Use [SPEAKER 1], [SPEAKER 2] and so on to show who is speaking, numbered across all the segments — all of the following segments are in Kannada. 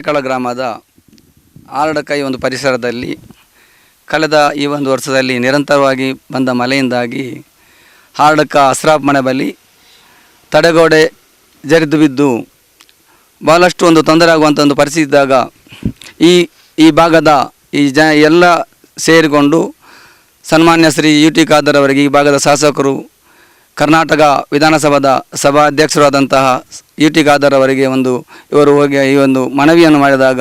[SPEAKER 1] ಹರೇಕಳ ಗ್ರಾಮದ ಆರಡಕೈ ಒಂದು ಪರಿಸರದಲ್ಲಿ ಕಳೆದ ಈ ಒಂದು ವರ್ಷದಲ್ಲಿ ನಿರಂತರವಾಗಿ ಬಂದ ಮಳೆಯಿಂದಾಗಿ ಹಾರಡಕ ಅಸ್ರಾಪ್ ಮನೆ ಬಳಿ ತಡೆಗೋಡೆ ಜರಿದು ಬಿದ್ದು ಭಾಳಷ್ಟು ಒಂದು ತೊಂದರೆ ಆಗುವಂಥ ಒಂದು ಪರಿಸ್ಥಿತಿ ಇದ್ದಾಗ ಈ ಈ ಭಾಗದ ಈ ಜ ಎಲ್ಲ ಸೇರಿಕೊಂಡು ಸನ್ಮಾನ್ಯ ಶ್ರೀ ಯು ಟಿ ಖಾದರ್ ಅವರಿಗೆ ಈ ಭಾಗದ ಶಾಸಕರು ಕರ್ನಾಟಕ ವಿಧಾನಸಭಾದ ಸಭಾಧ್ಯಕ್ಷರಾದಂತಹ ಯು ಟಿ ಖಾದರ್ ಅವರಿಗೆ ಒಂದು, ಇವರು ಹೋಗಿ ಈ ಒಂದು ಮನವಿಯನ್ನು ಮಾಡಿದಾಗ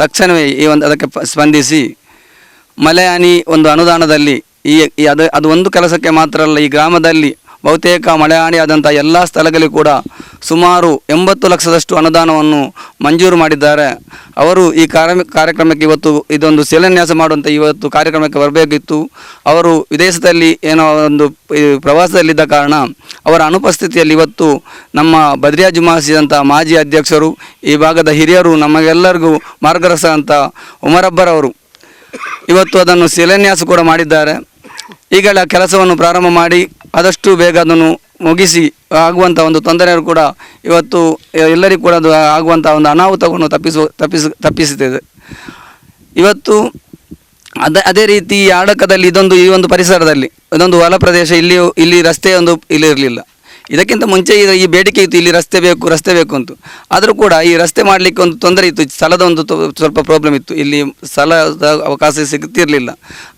[SPEAKER 1] ತಕ್ಷಣವೇ ಈ ಒಂದು ಅದಕ್ಕೆ ಸ್ಪಂದಿಸಿ, ಮಲಯಾನಿ ಒಂದು ಅನುದಾನದಲ್ಲಿ ಈ ಅದು ಅದು ಒಂದು ಕೆಲಸಕ್ಕೆ ಮಾತ್ರ ಅಲ್ಲ, ಈ ಗ್ರಾಮದಲ್ಲಿ ಬಹುತೇಕ ಮಳೆ ಹಾನಿಯಾದಂಥ ಎಲ್ಲ ಸ್ಥಳಗಳಿಗೂ ಕೂಡ ಸುಮಾರು ಎಂಬತ್ತು ಲಕ್ಷದಷ್ಟು ಅನುದಾನವನ್ನು ಮಂಜೂರು ಮಾಡಿದ್ದಾರೆ. ಅವರು ಈ ಕಾರ್ಯ, ಕಾರ್ಯಕ್ರಮಕ್ಕೆ ಇವತ್ತು ಇದೊಂದು ಶಿಲಾನ್ಯಾಸ ಮಾಡುವಂಥ ಇವತ್ತು ಕಾರ್ಯಕ್ರಮಕ್ಕೆ ಬರಬೇಕಿತ್ತು. ಅವರು ವಿದೇಶದಲ್ಲಿ ಏನೋ ಒಂದು ಪ್ರವಾಸದಲ್ಲಿದ್ದ ಕಾರಣ ಅವರ ಅನುಪಸ್ಥಿತಿಯಲ್ಲಿ ಇವತ್ತು ನಮ್ಮ ಬದ್ರಿಯಾ ಜುಮಾಸಿದಂಥ ಮಾಜಿ ಅಧ್ಯಕ್ಷರು, ಈ ಭಾಗದ ಹಿರಿಯರು, ನಮಗೆಲ್ಲರಿಗೂ ಮಾರ್ಗದರ್ಶಕ ಅಂತ ಉಮರಬ್ಬರವರು ಇವತ್ತು ಅದನ್ನು ಶಿಲಾನ್ಯಾಸ ಕೂಡ ಮಾಡಿದ್ದಾರೆ. ಈಗಲ ಕೆಲಸವನ್ನು ಪ್ರಾರಂಭ ಮಾಡಿ ಆದಷ್ಟು ಬೇಗ ಅದನ್ನು ಮುಗಿಸಿ ಆಗುವಂಥ ಒಂದು ತೊಂದರೆ ಕೂಡ ಇವತ್ತು ಎಲ್ಲರಿಗೂ ಕೂಡ ಅದು ಆಗುವಂಥ ಒಂದು ಅನಾಹುತವನ್ನು ತಪ್ಪಿಸುವ ತಪ್ಪಿಸ ತಪ್ಪಿಸುತ್ತದೆ. ಇವತ್ತು ಅದೇ ಅದೇ ರೀತಿ ಆಡಕದಲ್ಲಿ ಇದೊಂದು ಈ ಒಂದು ಪರಿಸರದಲ್ಲಿ ಇದೊಂದು ಹೊಲ ಪ್ರದೇಶ ಇಲ್ಲಿಯೂ ಇಲ್ಲಿ ರಸ್ತೆಯೊಂದು ಇಲ್ಲಿ ಇರಲಿಲ್ಲ. ಇದಕ್ಕಿಂತ ಮುಂಚೆ ಈ ಬೇಡಿಕೆ ಇತ್ತು, ಇಲ್ಲಿ ರಸ್ತೆ ಬೇಕು ರಸ್ತೆ ಬೇಕು ಅಂತ. ಆದರೂ ಕೂಡ ಈ ರಸ್ತೆ ಮಾಡಲಿಕ್ಕೆ ಒಂದು ತೊಂದರೆ ಇತ್ತು, ಸ್ಥಳದ ಒಂದು ಸ್ವಲ್ಪ ಪ್ರಾಬ್ಲಮ್ ಇತ್ತು. ಇಲ್ಲಿ ಸ್ಥಳದ ಅವಕಾಶ ಸಿಗುತ್ತಿರಲಿಲ್ಲ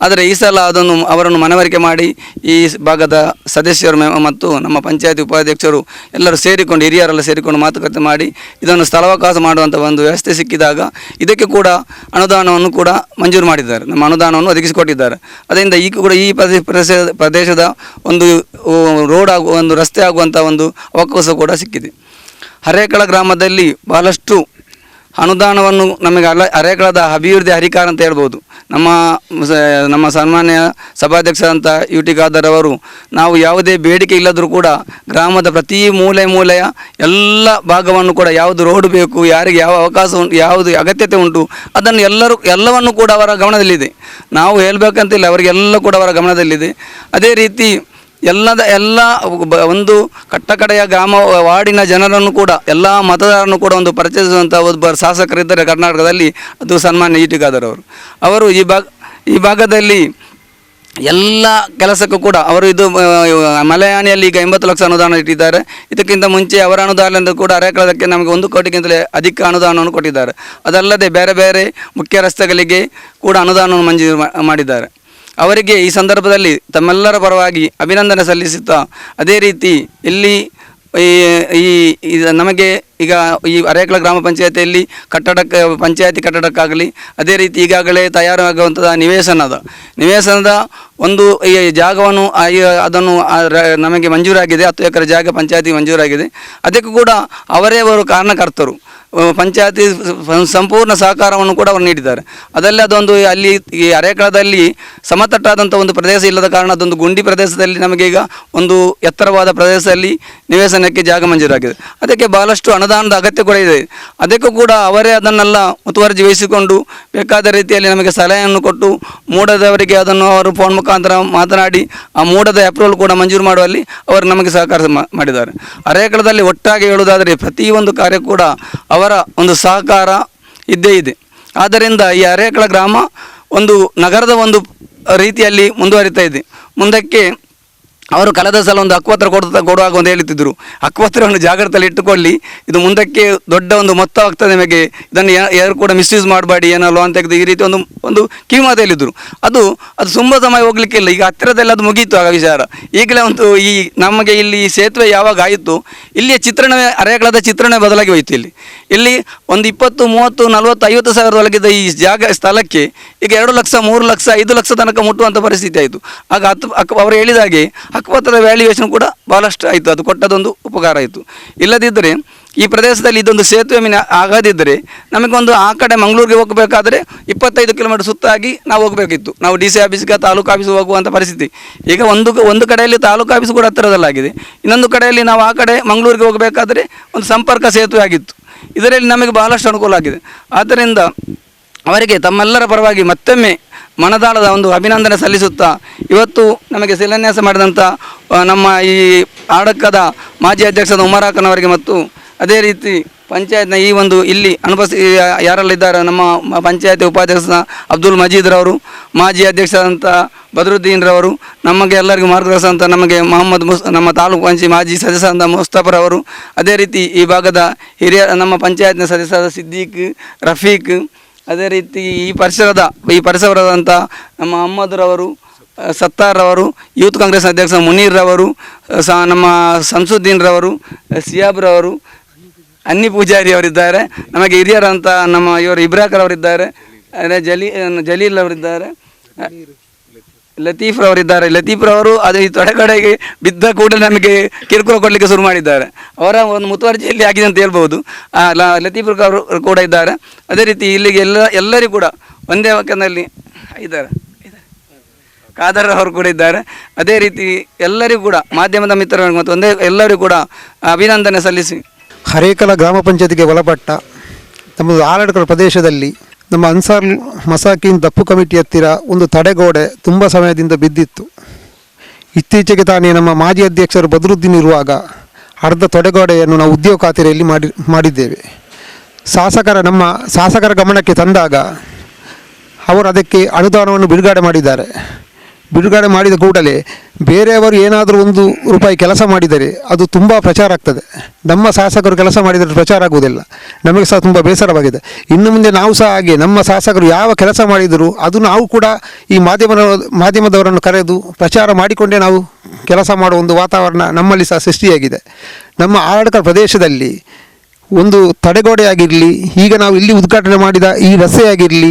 [SPEAKER 1] ಆದರೆ ಈ ಸಲ ಅದನ್ನು ಅವರನ್ನು ಮನವರಿಕೆ ಮಾಡಿ ಈ ಭಾಗದ ಸದಸ್ಯರು ಮತ್ತು ನಮ್ಮ ಪಂಚಾಯತಿ ಉಪಾಧ್ಯಕ್ಷರು ಎಲ್ಲರೂ ಸೇರಿಕೊಂಡು, ಹಿರಿಯರೆಲ್ಲ ಸೇರಿಕೊಂಡು ಮಾತುಕತೆ ಮಾಡಿ ಇದನ್ನು ಸ್ಥಳಾವಕಾಶ ಮಾಡುವಂಥ ಒಂದು ವ್ಯವಸ್ಥೆ ಸಿಕ್ಕಿದಾಗ ಇದಕ್ಕೆ ಕೂಡ ಅನುದಾನವನ್ನು ಕೂಡ ಮಂಜೂರು ಮಾಡಿದ್ದಾರೆ. ನಮ್ಮ ಅನುದಾನವನ್ನು ಒದಗಿಸಿಕೊಟ್ಟಿದ್ದಾರೆ. ಅದರಿಂದ ಈಗ ಕೂಡ ಈ ಪ್ರದೇಶ ಪ್ರದೇಶ- ಪ್ರದೇಶದ ಒಂದು ರೋಡ್ ಆಗುವ, ಒಂದು ರಸ್ತೆ ಆಗುವಂಥ ಒಂದು ಅವಕಾಶ ಕೂಡ ಸಿಕ್ಕಿದೆ. ಹರೇಕಳ ಗ್ರಾಮದಲ್ಲಿ ಬಹಳಷ್ಟು ಅನುದಾನವನ್ನು ನಮಗೆ ಅಲ ಹರೇಕಳದ ಅಭಿವೃದ್ಧಿ ಹರಿಕಾರ ಅಂತ ಹೇಳ್ಬೋದು. ನಮ್ಮ ನಮ್ಮ ಸನ್ಮಾನ್ಯ ಸಭಾಧ್ಯಕ್ಷರಂಥ ಯು ಟಿ ಖಾದರ್ ಅವರು ನಾವು ಯಾವುದೇ ಬೇಡಿಕೆ ಇಲ್ಲದರೂ ಕೂಡ ಗ್ರಾಮದ ಪ್ರತಿ ಮೂಲೆ ಮೂಲೆಯ ಎಲ್ಲ ಭಾಗವನ್ನು ಕೂಡ ಯಾವುದು ರೋಡ್ ಬೇಕು, ಯಾರಿಗೆ ಯಾವ ಅವಕಾಶ ಉಂಟು, ಯಾವುದು ಅಗತ್ಯತೆ ಉಂಟು, ಅದನ್ನು ಎಲ್ಲರೂ, ಎಲ್ಲವನ್ನು ಕೂಡ ಅವರ ಗಮನದಲ್ಲಿದೆ. ನಾವು ಹೇಳಬೇಕಂತಿಲ್ಲ ಅವರಿಗೆಲ್ಲ ಕೂಡ ಅವರ ಗಮನದಲ್ಲಿದೆ. ಅದೇ ರೀತಿ ಎಲ್ಲದ ಎಲ್ಲ ಒಂದು ಕಟ್ಟಕಡೆಯ ಗ್ರಾಮ ವಾರ್ಡಿನ ಜನರನ್ನು ಕೂಡ, ಎಲ್ಲ ಮತದಾರರನ್ನು ಕೂಡ ಒಂದು ಪರಿಚಯಿಸುವಂಥ ಒಬ್ಬ ಶಾಸಕರಿದ್ದರೆ ಕರ್ನಾಟಕದಲ್ಲಿ, ಅದು ಸನ್ಮಾನ್ಯ ಈಟಿಗಾದರು ಅವರು. ಅವರು ಈ ಭಾಗ, ಈ ಭಾಗದಲ್ಲಿ ಎಲ್ಲ ಕೆಲಸಕ್ಕೂ ಕೂಡ ಅವರು ಇದು ಮಲಯಾಣಿಯಲ್ಲಿ ಈಗ ಎಂಬತ್ತು ಲಕ್ಷ ಅನುದಾನ ಇಟ್ಟಿದ್ದಾರೆ. ಇದಕ್ಕಿಂತ ಮುಂಚೆ ಅವರ ಅನುದಾನದಿಂದ ಕೂಡ ಅರೆಕಳದಕ್ಕೆ ನಮಗೆ ಒಂದು ಕೋಟಿಗಿಂತಲೇ ಅಧಿಕ ಅನುದಾನವನ್ನು ಕೊಟ್ಟಿದ್ದಾರೆ. ಅದಲ್ಲದೆ ಬೇರೆ ಬೇರೆ ಮುಖ್ಯ ರಸ್ತೆಗಳಿಗೆ ಕೂಡ ಅನುದಾನವನ್ನು ಮಂಜೂರು ಮಾಡಿದ್ದಾರೆ. ಅವರಿಗೆ ಈ ಸಂದರ್ಭದಲ್ಲಿ ತಮ್ಮೆಲ್ಲರ ಪರವಾಗಿ ಅಭಿನಂದನೆ ಸಲ್ಲಿಸುತ್ತಾ ಅದೇ ರೀತಿ ಇಲ್ಲಿ ಈ ನಮಗೆ ಈಗ ಈ ಅರೇಕಳ ಗ್ರಾಮ ಪಂಚಾಯತಿಯಲ್ಲಿ ಕಟ್ಟಡಕ್ಕೆ, ಪಂಚಾಯತಿ ಕಟ್ಟಡಕ್ಕಾಗಲಿ, ಅದೇ ರೀತಿ ಈಗಾಗಲೇ ತಯಾರಾಗುವಂಥದ್ದು ನಿವೇಶನದ ನಿವೇಶನದ ಒಂದು ಈ ಜಾಗವನ್ನು ಅದನ್ನು ನಮಗೆ ಮಂಜೂರಾಗಿದೆ, ಹತ್ತು ಎಕರೆ ಜಾಗ ಪಂಚಾಯತಿ ಮಂಜೂರಾಗಿದೆ. ಅದಕ್ಕೂ ಕೂಡ ಅವರೇ ಅವರು ಕಾರಣಕರ್ತರು. ಪಂಚಾಯತಿ ಸಂಪೂರ್ಣ ಸಹಕಾರವನ್ನು ಕೂಡ ಅವರು ನೀಡಿದ್ದಾರೆ. ಅದಲ್ಲೇ ಅದೊಂದು ಅಲ್ಲಿ ಈ ಅರೆಕಳದಲ್ಲಿ ಸಮತಟ್ಟಾದಂಥ ಒಂದು ಪ್ರದೇಶ ಇಲ್ಲದ ಕಾರಣ ಅದೊಂದು ಗುಂಡಿ ಪ್ರದೇಶದಲ್ಲಿ ನಮಗೆ ಈಗ ಒಂದು ಎತ್ತರವಾದ ಪ್ರದೇಶದಲ್ಲಿ ನಿವೇಶನಕ್ಕೆ ಜಾಗ ಮಂಜೂರಾಗಿದೆ. ಅದಕ್ಕೆ ಬಹಳಷ್ಟು ಅನುದಾನದ ಅಗತ್ಯ ಕೂಡ ಇದೆ. ಅದಕ್ಕೂ ಕೂಡ ಅವರೇ ಅದನ್ನೆಲ್ಲ ಮುತುವರ್ಜಿ ವಹಿಸಿಕೊಂಡು ಬೇಕಾದ ರೀತಿಯಲ್ಲಿ ನಮಗೆ ಸಲಹೆಯನ್ನು ಕೊಟ್ಟು ಮೂಡದವರಿಗೆ ಅದನ್ನು ಅವರು ಫೋನ್ ಮುಖಾಂತರ ಮಾತನಾಡಿ ಆ ಮೂಡದ ಅಪ್ರೂವಲ್ ಕೂಡ ಮಂಜೂರು ಮಾಡುವಲ್ಲಿ ಅವರು ನಮಗೆ ಸಹಕಾರ ಮಾಡಿದ್ದಾರೆ. ಅರೆಕಳದಲ್ಲಿ ಒಟ್ಟಾಗಿ ಹೇಳುವುದಾದರೆ ಪ್ರತಿಯೊಂದು ಕಾರ್ಯ ಕೂಡ ಅವರ ಒಂದು ಸಹಕಾರ ಇದ್ದೇ ಇದೆ. ಆದ್ದರಿಂದ ಈ ಅರೇಕಳ ಗ್ರಾಮ ಒಂದು ನಗರದ ಒಂದು ರೀತಿಯಲ್ಲಿ ಮುಂದುವರಿತಾ ಇದೆ. ಮುಂದಕ್ಕೆ ಅವರು ಕಳೆದ ಸಲ ಒಂದು ಅಕ್ವತ್ರ ಕೊಡ್ತಾ ಕೊಡುವಾಗ ಒಂದು ಹೇಳುತ್ತಿದ್ದರು ಅಕ್ವತ್ರವನ್ನು ಜಾಗ್ರತೆಯಲ್ಲಿ ಇಟ್ಟುಕೊಳ್ಳಿ. ಇದು ಮುಂದಕ್ಕೆ ದೊಡ್ಡ ಒಂದು ಮೊತ್ತವಾಗ್ತದೆ ನಿಮಗೆ. ಇದನ್ನು ಯಾರು ಕೂಡ ಮಿಸ್ಯೂಸ್ ಮಾಡಬೇಡಿ ಏನಲ್ಲೋ ಅಂತ ಈ ರೀತಿ ಒಂದು ಒಂದು ಕಿವಿಮಾತು ಹೇಳಿದರು. ಅದು ಅದು ತುಂಬ ಸಮಯ ಹೋಗ್ಲಿಕ್ಕಿಲ್ಲ ಈಗ ಹತ್ತಿರದಲ್ಲಿ ಅದು ಮುಗೀತು ಆಗ ವಿಚಾರ. ಈಗಲೇ ಒಂದು ಈ, ನಮಗೆ ಇಲ್ಲಿ ಸೇತುವೆ ಯಾವಾಗ ಆಯಿತು, ಇಲ್ಲಿಯ ಚಿತ್ರಣವೇ, ಅರೆಗಳಾದ ಚಿತ್ರಣವೇ ಬದಲಾಗಿ ಹೋಯಿತು ಇಲ್ಲಿ. ಇಲ್ಲಿ ಒಂದು ಇಪ್ಪತ್ತು, ಮೂವತ್ತು, ನಲವತ್ತು, ಐವತ್ತು ಸಾವಿರದೊಳಗಿದ್ದ ಈ ಜಾಗ, ಸ್ಥಳಕ್ಕೆ ಈಗ ಎರಡು ಲಕ್ಷ, ಮೂರು ಲಕ್ಷ, ಐದು ಲಕ್ಷ ತನಕ ಮುಟ್ಟುವಂಥ ಪರಿಸ್ಥಿತಿ ಆಯಿತು. ಆಗ ಹತ್ತು ಅವರು ಹೇಳಿದ ಹಾಗೆ ಹಕ್ಕುಪತ್ರದ ವ್ಯಾಲ್ಯೂಯೇಷನ್ ಕೂಡ ಭಾಳಷ್ಟು ಆಯಿತು. ಅದು ಕೊಟ್ಟದೊಂದು ಉಪಕಾರ ಆಯಿತು ಇಲ್ಲದಿದ್ದರೆ ಈ ಪ್ರದೇಶದಲ್ಲಿ ಇದೊಂದು ಸೇತುವೆ ಮೀನು ಆಗದಿದ್ದರೆ ನಮಗೊಂದು ಆ ಕಡೆ ಮಂಗಳೂರಿಗೆ ಹೋಗಬೇಕಾದ್ರೆ ಇಪ್ಪತ್ತೈದು ಕಿಲೋಮೀಟರ್ ಸುತ್ತಾಗಿ ನಾವು ಹೋಗಬೇಕಿತ್ತು. ನಾವು ಡಿ ಸಿ ಆಫೀಸ್ಗೆ ತಾಲೂಕು ಆಫೀಸ್ಗೆ ಹೋಗುವಂಥ ಪರಿಸ್ಥಿತಿ. ಈಗ ಒಂದು ಒಂದು ಕಡೆಯಲ್ಲಿ ತಾಲೂಕು ಆಫೀಸ್ ಕೂಡ ಹತ್ತಿರದಲ್ಲಾಗಿದೆ. ಇನ್ನೊಂದು ಕಡೆಯಲ್ಲಿ ನಾವು ಆ ಕಡೆ ಮಂಗಳೂರಿಗೆ ಹೋಗಬೇಕಾದ್ರೆ ಒಂದು ಸಂಪರ್ಕ ಸೇತುವೆ ಆಗಿತ್ತು. ಇದರಲ್ಲಿ ನಮಗೆ ಬಹಳಷ್ಟು ಅನುಕೂಲ ಆಗಿದೆ. ಆದ್ದರಿಂದ ಅವರಿಗೆ ತಮ್ಮೆಲ್ಲರ ಪರವಾಗಿ ಮತ್ತೊಮ್ಮೆ ಮನದಾಳದ ಒಂದು ಅಭಿನಂದನೆ ಸಲ್ಲಿಸುತ್ತಾ ಇವತ್ತು ನಮಗೆ ಶಿಲಾನ್ಯಾಸ ಮಾಡಿದಂಥ ನಮ್ಮ ಈ ಆಡಕ್ಕದ ಮಾಜಿ ಅಧ್ಯಕ್ಷದ ಉಮರಾಕನವರಿಗೆ ಮತ್ತು ಅದೇ ರೀತಿ ಪಂಚಾಯತ್ನ ಈ ಒಂದು ಇಲ್ಲಿ ಅನುಪಸ್ಥಿತಿ ಯಾರಲ್ಲಿದ್ದಾರೆ ನಮ್ಮ ಪಂಚಾಯತ್ ಉಪಾಧ್ಯಕ್ಷ ಅಬ್ದುಲ್ ಮಜೀದ್ ರವರು, ಮಾಜಿ ಅಧ್ಯಕ್ಷರಾದಂಥ ಬದರುದ್ದೀನ್ ರವರು, ನಮಗೆ ಎಲ್ಲರಿಗೂ ಮಾರ್ಗದರ್ಶನ ಅಂತ ನಮಗೆ ಮೊಹಮ್ಮದ್ ಮುಸ್, ನಮ್ಮ ತಾಲೂಕು ಪಂಚಾಯತ್ ಮಾಜಿ ಸದಸ್ಯರಾದ ಮುಸ್ತಫರವರು ಅದೇ ರೀತಿ ಈ ಭಾಗದ ಹಿರಿಯ ನಮ್ಮ ಪಂಚಾಯತ್ನ ಸದಸ್ಯರಾದ ಸಿದ್ದೀಕ್, ರಫೀಕ್ ಅದೇ ರೀತಿ ಈ ಪರಿಸರದ, ಈ ಪರಿಸರದಂಥ ನಮ್ಮ ಅಹಮ್ಮದ್ರವರು ಸತ್ತಾರ್ರವರು ಸತ್ತಾರ್ ರವರು ಯೂತ್ ಕಾಂಗ್ರೆಸ್ ಅಧ್ಯಕ್ಷ ಮುನೀರ್ರವರು ಸ, ನಮ್ಮ ಸಂಸುದ್ದೀನ್ ರವರು ಸಿಯಾಬ್ ರವರು ಅನ್ನಿ ಪೂಜಾರಿ ಅವರಿದ್ದಾರೆ ನಮಗೆ ಹಿರಿಯರಂತ ನಮ್ಮ ಇವರು ಇಬ್ರಾಕರ್ ಅವರಿದ್ದಾರೆ ಅದೇ ಜಲೀ ಜಲೀಲ್ ಅವರಿದ್ದಾರೆ. ಲತೀಫ್ ರವರಿದ್ದಾರೆ. ಲತೀಫ್ ರವರು ಅದೇ ಈ ತೊಡೆಗಡೆಗೆ ಬಿದ್ದ ಕೂಡ ನಮಗೆ ಕಿರುಕುಳ ಕೊಡಲಿಕ್ಕೆ ಶುರು ಮಾಡಿದ್ದಾರೆ. ಅವರ ಒಂದು ಮುತುವರ್ಜಿಯಲ್ಲಿ ಆಗಿದೆ ಅಂತ ಹೇಳ್ಬೋದು ಲತೀಫ್ ಅವರು ಕೂಡ ಇದ್ದಾರೆ. ಅದೇ ರೀತಿ ಇಲ್ಲಿಗೆ ಎಲ್ಲ ಎಲ್ಲರಿಗೂ ಕೂಡ ಒಂದೇ ಇದ್ದಾರೆ ಇದ್ದಾರೆ. ಖಾದರ್ ಅವರು ಕೂಡ ಇದ್ದಾರೆ. ಅದೇ ರೀತಿ ಎಲ್ಲರಿಗೂ ಕೂಡ ಮಾಧ್ಯಮದ ಮಿತ್ರ ಮತ್ತು ಒಂದೇ ಎಲ್ಲರಿಗೂ ಕೂಡ ಅಭಿನಂದನೆ ಸಲ್ಲಿಸಿ.
[SPEAKER 2] ಹರೇಕಲ ಗ್ರಾಮ ಪಂಚಾಯತಿಗೆ ಒಳಪಟ್ಟ ನಮ್ಮದು ಆಲಡ್ಕಲ್ ಪ್ರದೇಶದಲ್ಲಿ ನಮ್ಮ ಅನ್ಸಾರ್ ಮಸಾಕಿನ್ ದಪ್ಪು ಕಮಿಟಿ ಹತ್ತಿರ ಒಂದು ತಡೆಗೋಡೆ ತುಂಬ ಸಮಯದಿಂದ ಬಿದ್ದಿತ್ತು. ಇತ್ತೀಚೆಗೆ ತಾನೇ ನಮ್ಮ ಮಾಜಿ ಅಧ್ಯಕ್ಷರು ಬದರುದ್ದೀನ್ ಇರುವಾಗ ಅರ್ಧ ತೊಡೆಗೋಡೆಯನ್ನು ನಾವು ಉದ್ಯೋಗ ಖಾತೆಯಲ್ಲಿ ಮಾಡಿ, ಮಾಡಿದ್ದೇವೆ. ಶಾಸಕರ ನಮ್ಮ ಶಾಸಕರ ಗಮನಕ್ಕೆ ತಂದಾಗ ಅವರು ಅದಕ್ಕೆ ಅನುದಾನವನ್ನು ಬಿಡುಗಡೆ ಮಾಡಿದ್ದಾರೆ. ಬಿಡುಗಡೆ ಮಾಡಿದ ಕೂಡಲೇ ಬೇರೆಯವರು ಏನಾದರೂ ಒಂದು ರೂಪಾಯಿ ಕೆಲಸ ಮಾಡಿದರೆ ಅದು ತುಂಬ ಪ್ರಚಾರ ಆಗ್ತದೆ. ನಮ್ಮ ಶಾಸಕರು ಕೆಲಸ ಮಾಡಿದರೆ ಪ್ರಚಾರ ಆಗುವುದಿಲ್ಲ. ನಮಗೆ ಸಹ ತುಂಬ ಬೇಸರವಾಗಿದೆ. ಇನ್ನು ಮುಂದೆ ನಾವು ಸಹ ಹಾಗೆ ನಮ್ಮ ಶಾಸಕರು ಯಾವ ಕೆಲಸ ಮಾಡಿದರೂ ಅದು ನಾವು ಕೂಡ ಈ ಮಾಧ್ಯಮ ಮಾಧ್ಯಮದವರನ್ನು ಕರೆದು ಪ್ರಚಾರ ಮಾಡಿಕೊಂಡೇ ನಾವು ಕೆಲಸ ಮಾಡುವ ಒಂದು ವಾತಾವರಣ ನಮ್ಮಲ್ಲಿ ಸಹ ಸೃಷ್ಟಿಯಾಗಿದೆ. ನಮ್ಮ ಆಡಳಿತ ಪ್ರದೇಶದಲ್ಲಿ ಒಂದು ತಡೆಗೋಡೆಯಾಗಿರಲಿ, ಈಗ ನಾವು ಇಲ್ಲಿ ಉದ್ಘಾಟನೆ ಮಾಡಿದ ಈ ರಸ್ತೆಯಾಗಿರಲಿ,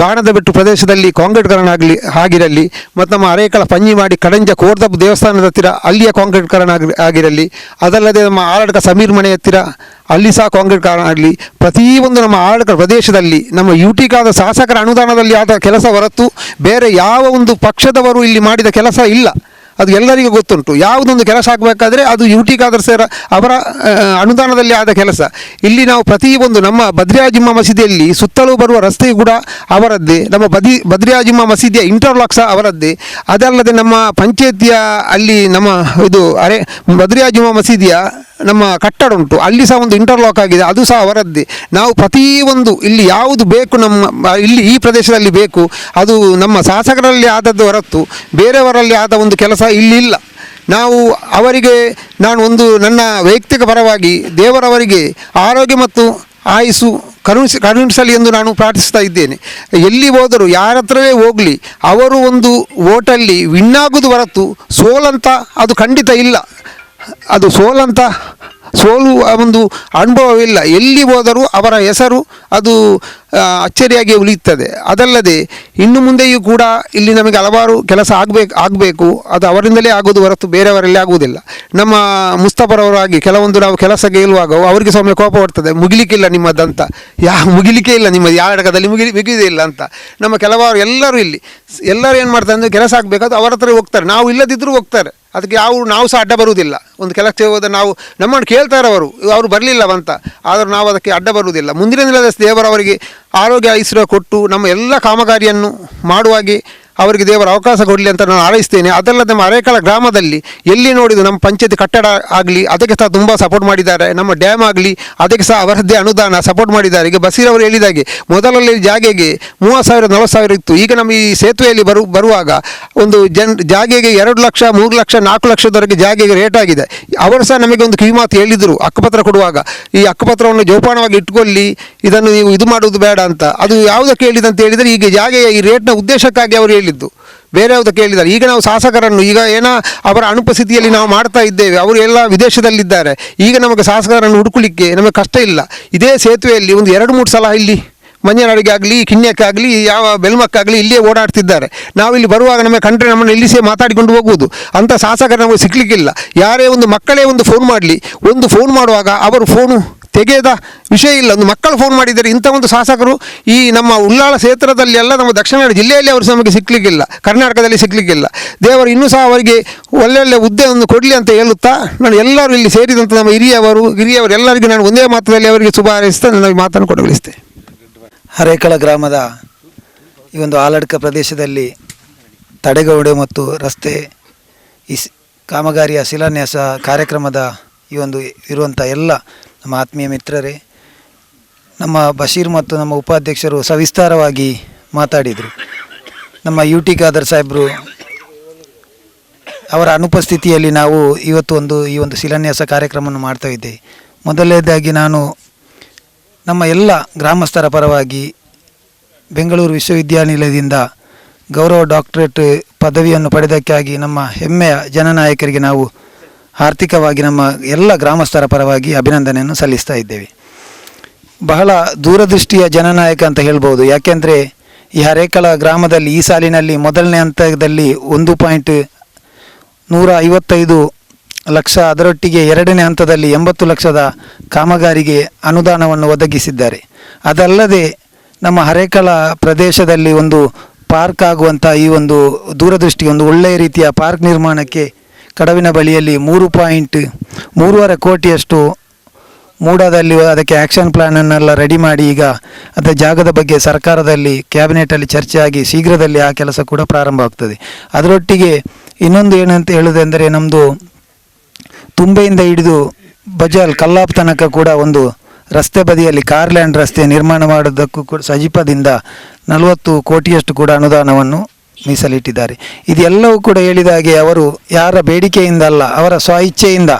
[SPEAKER 2] ಗಾಣದ ಬೆಟ್ಟು ಪ್ರದೇಶದಲ್ಲಿ ಕಾಂಕ್ರೀಟ್ಕರಣ ಆಗಲಿ ಆಗಿರಲಿ, ಮತ್ತು ನಮ್ಮ ಅರೇಕಳ ಪಂಜಿ ಮಾಡಿ ಕಡಂಜ ಕೋರ್ದಬ್ ದೇವಸ್ಥಾನದ ಹತ್ತಿರ ಅಲ್ಲಿಯ ಕಾಂಕ್ರೀಟ್ಕರಣ ಆಗಿ ಆಗಿರಲಿ, ಅದಲ್ಲದೆ ನಮ್ಮ ಆರಡ್ಕ ಸಮೀರ್ ಮನೆ ಹತ್ತಿರ ಅಲ್ಲಿ ಸಹ ಕಾಂಕ್ರೀಟ್ಕರಣ ಆಗಲಿ, ಪ್ರತಿಯೊಂದು ನಮ್ಮ ಆರಡ್ಕ ಪ್ರದೇಶದಲ್ಲಿ ನಮ್ಮ ಯುಟಿಕಾದ ಶಾಸಕರ ಅನುದಾನದಲ್ಲಿ ಆದ ಕೆಲಸ ಹೊರತು ಬೇರೆ ಯಾವ ಒಂದು ಪಕ್ಷದವರು ಇಲ್ಲಿ ಮಾಡಿದ ಕೆಲಸ ಇಲ್ಲ. ಅದು ಎಲ್ಲರಿಗೂ ಗೊತ್ತುಂಟು. ಯಾವುದೊಂದು ಕೆಲಸ ಆಗಬೇಕಾದ್ರೆ ಅದು ಯು ಟಿ ಖಾದರ್ಸರ ಅವರ ಅನುದಾನದಲ್ಲಿ ಆದ ಕೆಲಸ. ಇಲ್ಲಿ ನಾವು ಪ್ರತಿಯೊಂದು ನಮ್ಮ ಬದ್ರಿಯಾಜಿಮ್ಮ ಮಸೀದಿಯಲ್ಲಿ ಸುತ್ತಲೂ ಬರುವ ರಸ್ತೆ ಕೂಡ ಅವರದ್ದೇ. ನಮ್ಮ ಬದಿ ಬದ್ರಿಯಾಜಿಮ್ಮ ಮಸೀದಿಯ ಇಂಟರ್ಲಾಕ್ ಸಹ ಅವರದ್ದೇ. ಅದಲ್ಲದೆ ನಮ್ಮ ಪಂಚಾಯತಿಯ ಅಲ್ಲಿ ನಮ್ಮ ಇದು ಅರೆ ಬದ್ರಿಯಾಜಿಮ್ಮ ಮಸೀದಿಯ ನಮ್ಮ ಕಟ್ಟಡ ಉಂಟು. ಅಲ್ಲಿ ಸಹ ಒಂದು ಇಂಟರ್ಲಾಕ್ ಆಗಿದೆ. ಅದು ಸಹ ಅವರದ್ದೇ. ನಾವು ಪ್ರತಿಯೊಂದು ಇಲ್ಲಿ ಯಾವುದು ಬೇಕು ನಮ್ಮ, ಇಲ್ಲಿ ಈ ಪ್ರದೇಶದಲ್ಲಿ ಬೇಕು, ಅದು ನಮ್ಮ ಶಾಸಕರಲ್ಲಿ ಆದದ್ದು ಹೊರತು ಬೇರೆಯವರಲ್ಲಿ ಆದ ಒಂದು ಕೆಲಸ ಇಲ್ಲಿ ಇಲ್ಲ. ನಾವು ಅವರಿಗೆ, ನಾನು ಒಂದು ನನ್ನ ವೈಯಕ್ತಿಕ ಪರವಾಗಿ ದೇವರವರಿಗೆ ಆರೋಗ್ಯ ಮತ್ತು ಆಯಿಸು ಕರುಣಿಸಿ, ಕರುಣಿಸಲಿ ಎಂದು ನಾನು ಪ್ರಾರ್ಥಿಸ್ತಾ ಇದ್ದೇನೆ. ಎಲ್ಲಿ ಹೋದರೂ, ಯಾರ ಹತ್ರವೇ ಹೋಗಲಿ, ಅವರು ಒಂದು ಓಟಲ್ಲಿ ವಿನ್ನಾಗುವುದು ಹೊರತು ಸೋಲಂತ ಅದು ಖಂಡಿತ ಇಲ್ಲ. ಅದು ಸೋಲಂತ ಸೋಲುವ ಒಂದು ಅನುಭವವಿಲ್ಲ. ಎಲ್ಲಿ ಹೋದರೂ ಅವರ ಹೆಸರು ಅದು ಅಚ್ಚರಿಯಾಗಿ ಉಳಿಯುತ್ತದೆ. ಅದಲ್ಲದೆ ಇನ್ನು ಮುಂದೆಯೂ ಕೂಡ ಇಲ್ಲಿ ನಮಗೆ ಹಲವಾರು ಕೆಲಸ ಆಗಬೇಕು ಆಗಬೇಕು. ಅದು ಅವರಿಂದಲೇ ಆಗೋದು ಹೊರತು ಬೇರೆಯವರಲ್ಲಿ ಆಗುವುದಿಲ್ಲ. ನಮ್ಮ ಮುಸ್ತಫರವರಾಗಿ ಕೆಲವೊಂದು ನಾವು ಕೆಲಸ ಗೇಲುವಾಗ ಅವರಿಗೆ ಸೊಮ್ಮೆ ಕೋಪ ಬರ್ತದೆ, ಮುಗಿಲಿಕ್ಕಿಲ್ಲ ನಿಮ್ಮದಂತ ಯಾ, ಮುಗಿಲಿಕ್ಕೆ ಇಲ್ಲ ನಿಮ್ಮದು, ಯಾವ ಅಡಕದಲ್ಲಿ ಮುಗಿ ಮುಗಿದೇ ಇಲ್ಲ ಅಂತ. ನಮ್ಮ ಕೆಲವರು ಎಲ್ಲರೂ ಇಲ್ಲಿ, ಎಲ್ಲರೂ ಏನು ಮಾಡ್ತಾರೆ ಅಂದರೆ ಕೆಲಸ ಆಗಬೇಕಾದ್ರೆ ಅವರ ಹತ್ರ ಹೋಗ್ತಾರೆ. ನಾವು ಇಲ್ಲದಿದ್ದರೂ ಹೋಗ್ತಾರೆ. ಅದಕ್ಕೆ ಯಾವ, ನಾವು ಸಹ ಅಡ್ಡ ಬರುವುದಿಲ್ಲ. ಒಂದು ಕೆಲಸಕ್ಕೆ ಹೋದ ನಾವು, ನಮ್ಮನ್ನು ಕೇಳ್ತಾರೆ ಅವರು ಅವರು ಬರಲಿಲ್ಲವಂತ. ಆದರೂ ನಾವು ಅದಕ್ಕೆ ಅಡ್ಡ ಬರುವುದಿಲ್ಲ. ಮುಂದಿನ ದಿನದ ದೇವರವರಿಗೆ ಆರೋಗ್ಯ ಐಶ್ವರ್ಯ ಕೊಟ್ಟು ನಮ್ಮ ಎಲ್ಲ ಕಾಮಗಾರಿಯನ್ನು ಮಾಡುವಾಗೆ ಅವರಿಗೆ ದೇವರ ಅವಕಾಶ ಕೊಡಲಿ ಅಂತ ನಾನು ಹಾರೈಸ್ತೇನೆ. ಅದಲ್ಲದೆ ನಮ್ಮ ಅರೇಕಳ ಗ್ರಾಮದಲ್ಲಿ ಎಲ್ಲಿ ನೋಡಿದ್ರು ನಮ್ಮ ಪಂಚಾಯತಿ ಕಟ್ಟಡ ಆಗಲಿ, ಅದಕ್ಕೆ ಸಹ ತುಂಬ ಸಪೋರ್ಟ್ ಮಾಡಿದ್ದಾರೆ. ನಮ್ಮ ಡ್ಯಾಮ್ ಆಗಲಿ, ಅದಕ್ಕೆ ಸಹ ಅವರದ್ದೇ ಅನುದಾನ ಸಪೋರ್ಟ್ ಮಾಡಿದ್ದಾರೆ. ಈಗ ಬಸೀರವರು ಹೇಳಿದಾಗೆ ಮೊದಲಲ್ಲಿ ಜಾಗೆಗೆ ಮೂವತ್ತು ಸಾವಿರ, ನಲವತ್ತು ಸಾವಿರ ಇತ್ತು. ಈಗ ನಮ್ಮ ಈ ಸೇತುವೆಯಲ್ಲಿ ಬರು, ಬರುವಾಗ ಒಂದು ಜನ್, ಜಾಗೆಗೆ ಎರಡು ಲಕ್ಷ, ಮೂರು ಲಕ್ಷ, ನಾಲ್ಕು ಲಕ್ಷದವರೆಗೆ ಜಾಗೆಗೆ ರೇಟ್ ಆಗಿದೆ. ಅವರು ಸಹ ನಮಗೆ ಒಂದು ಕಿವಿಮಾತು ಹೇಳಿದರು ಅಕ್ಕಪತ್ರ ಕೊಡುವಾಗ. ಈ ಅಕ್ಕಪತ್ರವನ್ನು ಜೋಪಾನವಾಗಿ ಇಟ್ಕೊಳ್ಳಿ, ಇದನ್ನು ನೀವು ಇದು ಮಾಡುವುದು ಬೇಡ ಅಂತ. ಅದು ಯಾವುದಕ್ಕೆ ಹೇಳಿದಂತ ಹೇಳಿದರೆ, ಈಗ ಜಾಗೆಯ ಈ ರೇಟ್ನ ಉದ್ದೇಶಕ್ಕಾಗಿ ಅವರು ಹೇಳಿದ್ದು ಬೇರೆ ಯಾವುದು ಕೇಳಿದ್ದಾರೆ. ಈಗ ನಾವು ಶಾಸಕರನ್ನು, ಈಗ ಏನೋ ಅವರ ಅನುಪಸ್ಥಿತಿಯಲ್ಲಿ ನಾವು ಮಾಡ್ತಾ ಇದ್ದೇವೆ. ಅವರು ಎಲ್ಲ ವಿದೇಶದಲ್ಲಿದ್ದಾರೆ. ಈಗ ನಮಗೆ ಶಾಸಕರನ್ನು ಹುಡುಕಲಿಕ್ಕೆ ನಮಗೆ ಕಷ್ಟ ಇಲ್ಲ. ಇದೇ ಸೇತುವೆಯಲ್ಲಿ ಒಂದು ಎರಡು ಮೂರು ಸಲ ಇಲ್ಲಿ ಮಂಜನಾಡಿಗೆ ಆಗಲಿ ಕಿಣ್ಯಕ್ಕಾಗಲಿ ಯಾವ ಬೆಲ್ಮಕ್ಕಾಗಲಿ ಇಲ್ಲಿಯೇ ಓಡಾಡ್ತಿದ್ದಾರೆ. ನಾವು ಇಲ್ಲಿ ಬರುವಾಗ ನಮಗೆ ಕಂಡ್ರೆ ನಮ್ಮನ್ನು ಇಲ್ಲಿಸೇ ಮಾತಾಡಿಕೊಂಡು ಹೋಗುವುದು. ಅಂಥ ಶಾಸಕರು ನಮಗೆ ಸಿಕ್ಕಲಿಕ್ಕಿಲ್ಲ ಯಾರೇ ಒಂದು ಮಕ್ಕಳೇ ಒಂದು ಫೋನ್ ಮಾಡಲಿ. ಒಂದು ಫೋನ್ ಮಾಡುವಾಗ ಅವರು ಫೋನು ತೆಗೆಯದ ವಿಷಯ ಇಲ್ಲ. ಒಂದು ಮಕ್ಕಳು ಫೋನ್ ಮಾಡಿದ್ದಾರೆ. ಇಂಥ ಒಂದು ಶಾಸಕರು ಈ ನಮ್ಮ ಉಳ್ಳಾಳ ಕ್ಷೇತ್ರದಲ್ಲಿ ಎಲ್ಲ ನಮ್ಮ ದಕ್ಷಿಣ ಕನ್ನಡ ಜಿಲ್ಲೆಯಲ್ಲಿ ಅವರು ನಮಗೆ ಸಿಕ್ಕಲಿಕ್ಕಿಲ್ಲ ಕರ್ನಾಟಕದಲ್ಲಿ ಸಿಕ್ಕಲಿಕ್ಕಿಲ್ಲ ದೇವರು ಇನ್ನೂ ಸಹ ಅವರಿಗೆ ಒಳ್ಳೊಳ್ಳೆ ಒಂದು ಕೊಡಲಿ ಅಂತ ಹೇಳುತ್ತಾ ನಾನು ಎಲ್ಲರೂ ಇಲ್ಲಿ ಸೇರಿದಂಥ ನಮ್ಮ ಹಿರಿಯವರು ಹಿರಿಯವರು ಎಲ್ಲರಿಗೂ ನಾನು ಒಂದೇ ಮಾತದಲ್ಲಿ ಅವರಿಗೆ ಶುಭ ಹಾರೈಸ್ತಾ ನನ್ನ ಮಾತನ್ನು ಕೊಡಗಳಿಸ್ತೆ
[SPEAKER 3] ಹರೇಕಳ ಗ್ರಾಮದ ಈ ಒಂದು ಆಲಡ್ಕ ಪ್ರದೇಶದಲ್ಲಿ ತಡೆಗೋಡೆ ಮತ್ತು ರಸ್ತೆ ಈ ಕಾಮಗಾರಿಯ ಶಿಲಾನ್ಯಾಸ ಕಾರ್ಯಕ್ರಮದ ಈ ಒಂದು ಇರುವಂಥ ಎಲ್ಲ ನಮ್ಮ ಆತ್ಮೀಯ ಮಿತ್ರರೇ, ನಮ್ಮ ಬಶೀರ್ ಮತ್ತು ನಮ್ಮ ಉಪಾಧ್ಯಕ್ಷರು ಸವಿಸ್ತಾರವಾಗಿ ಮಾತಾಡಿದರು. ನಮ್ಮ ಯು ಟಿ ಖಾದರ್ ಸಾಹೇಬರು ಅವರ ಅನುಪಸ್ಥಿತಿಯಲ್ಲಿ ನಾವು ಇವತ್ತು ಒಂದು, ಈ ಒಂದು ಶಿಲಾನ್ಯಾಸ ಕಾರ್ಯಕ್ರಮವನ್ನು ಮಾಡ್ತಾ ಇದ್ದೇವೆ ಮೊದಲನೇದಾಗಿ ನಾನು ನಮ್ಮ ಎಲ್ಲ ಗ್ರಾಮಸ್ಥರ ಪರವಾಗಿ ಬೆಂಗಳೂರು ವಿಶ್ವವಿದ್ಯಾನಿಲಯದಿಂದ ಗೌರವ ಡಾಕ್ಟರೇಟ್ ಪದವಿಯನ್ನು ಪಡೆದಕ್ಕಾಗಿ ನಮ್ಮ ಹೆಮ್ಮೆಯ ಜನನಾಯಕರಿಗೆ ನಾವು ಆರ್ಥಿಕವಾಗಿ ನಮ್ಮ ಎಲ್ಲ ಗ್ರಾಮಸ್ಥರ ಪರವಾಗಿ ಅಭಿನಂದನೆಯನ್ನು ಸಲ್ಲಿಸ್ತಾ ಇದ್ದೇವೆ. ಬಹಳ ದೂರದೃಷ್ಟಿಯ ಜನನಾಯಕ ಅಂತ ಹೇಳ್ಬೋದು. ಯಾಕೆಂದರೆ ಈ ಹರೇಕಳ ಗ್ರಾಮದಲ್ಲಿ ಈ ಸಾಲಿನಲ್ಲಿ ಮೊದಲನೇ ಹಂತದಲ್ಲಿ ಒಂದು ಪಾಯಿಂಟ್ ನೂರ ಐವತ್ತೈದು ಲಕ್ಷ, ಅದರೊಟ್ಟಿಗೆ ಎರಡನೇ ಹಂತದಲ್ಲಿ ಎಂಬತ್ತು ಲಕ್ಷದ ಕಾಮಗಾರಿಗೆ ಅನುದಾನವನ್ನು ಒದಗಿಸಿದ್ದಾರೆ. ಅದಲ್ಲದೆ ನಮ್ಮ ಹರೇಕಳ ಪ್ರದೇಶದಲ್ಲಿ ಒಂದು ಪಾರ್ಕ್ ಆಗುವಂಥ ಈ ಒಂದು ದೂರದೃಷ್ಟಿ, ಒಂದು ಒಳ್ಳೆಯ ರೀತಿಯ ಪಾರ್ಕ್ ನಿರ್ಮಾಣಕ್ಕೆ ಕಡವಿನ ಬಳಿಯಲ್ಲಿ ಮೂರು ಪಾಯಿಂಟ್ ಮೂರುವರೆ ಕೋಟಿಯಷ್ಟು ಮೂಡಾದಲ್ಲಿ ಅದಕ್ಕೆ ಆ್ಯಕ್ಷನ್ ಪ್ಲ್ಯಾನನ್ನೆಲ್ಲ ರೆಡಿ ಮಾಡಿ ಈಗ ಅದರ ಜಾಗದ ಬಗ್ಗೆ ಸರ್ಕಾರದಲ್ಲಿ ಕ್ಯಾಬಿನೆಟಲ್ಲಿ ಚರ್ಚೆ ಆಗಿ ಶೀಘ್ರದಲ್ಲಿ ಆ ಕೆಲಸ ಕೂಡ ಪ್ರಾರಂಭ ಆಗ್ತದೆ. ಅದರೊಟ್ಟಿಗೆ ಇನ್ನೊಂದು ಏನಂತ ಹೇಳುವುದೆಂದರೆ ನಮ್ಮದು ತುಂಬೆಯಿಂದ ಹಿಡಿದು ಬಜಾಲ್ ಕಲ್ಲಾಪ್ ತನಕ ಕೂಡ ಒಂದು ರಸ್ತೆ ಬದಿಯಲ್ಲಿ ಕಾರ್ಲ್ಯಾಂಡ್ ರಸ್ತೆ ನಿರ್ಮಾಣ ಮಾಡೋದಕ್ಕೂ ಕೂಡ ಸಜಿಪದಿಂದ ನಲವತ್ತು ಕೋಟಿಯಷ್ಟು ಕೂಡ ಅನುದಾನವನ್ನು ಮೀಸಲಿಟ್ಟಿದ್ದಾರೆ. ಇದೆಲ್ಲವೂ ಕೂಡ ಹೇಳಿದ ಹಾಗೆ ಅವರು ಯಾರ ಬೇಡಿಕೆಯಿಂದ ಅಲ್ಲ, ಅವರ ಸ್ವ ಇಚ್ಛೆಯಿಂದ